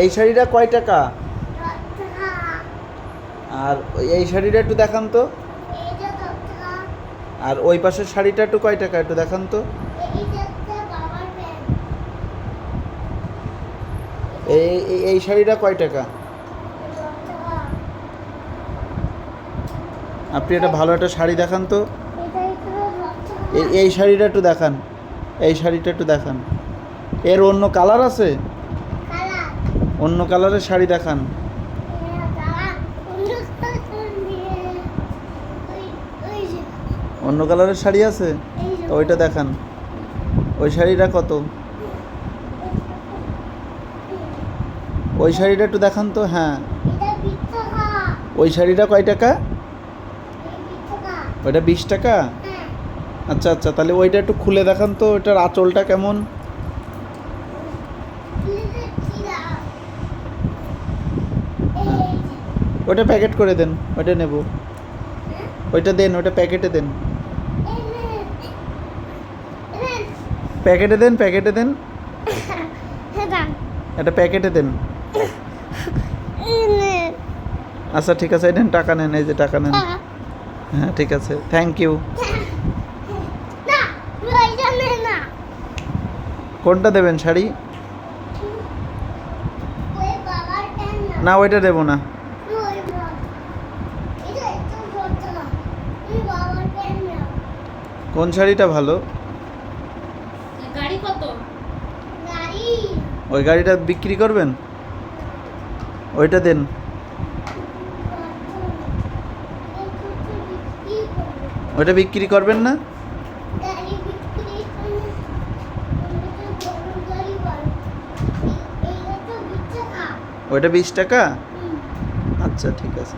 এই শাড়িটা কয় টাকা? আর এই শাড়িটা একটু দেখান তো। আর ওই পাশের শাড়িটা একটু কয় টাকা একটু দেখান তো। এই, এই- শাড়িটা কয় টাকা? আপনি একটা ভালো একটা শাড়ি দেখান তো। এই শাড়িটা একটু দেখান। এই শাড়িটা একটু দেখান। এর অন্য কালার আছে? অন্য কালারের শাড়ি দেখান। অন্য কালারের শাড়ি আছে? তো ওইটা দেখান। ওই শাড়িটা কত? ওই শাড়িটা একটু দেখান তো হ্যাঁ। ওই শাড়িটা কয় টাকা? ওইটা বিশ টাকা? হ্যাঁ। আচ্ছা আচ্ছা তাহলে ওইটা একটু খুলে দেখান তো ওইটার আঁচলটা কেমন প্লিজ চিরা এই যে ওইটা প্যাকেট করে দেন ওইটা নেব। ওইটা দেন ওইটা প্যাকেটে দেন। প্যাকেটে দেন প্যাকেটে দেন। এটা প্যাকেটে দেন। আচ্ছা ঠিক আছে নেন, টাকা নেন, এই যে টাকা নেন। হ্যাঁ ঠিক আছে থ্যাংক ইউ কোনটা দেবেন শাড়ি? না, ওইটা দেবো না ওই বাবা এটা একটু ছোট না ওই বাবার প্যান্ট না কোন শাড়িটা ভালো? গাড়ি কত? গাড়ি। ওই গাড়িটা বিক্রি করবেন? ওইটা দেন। ওইটা বিক্রি করবেন না? ওইটা বিশ টাকা? আচ্ছা ঠিক আছে।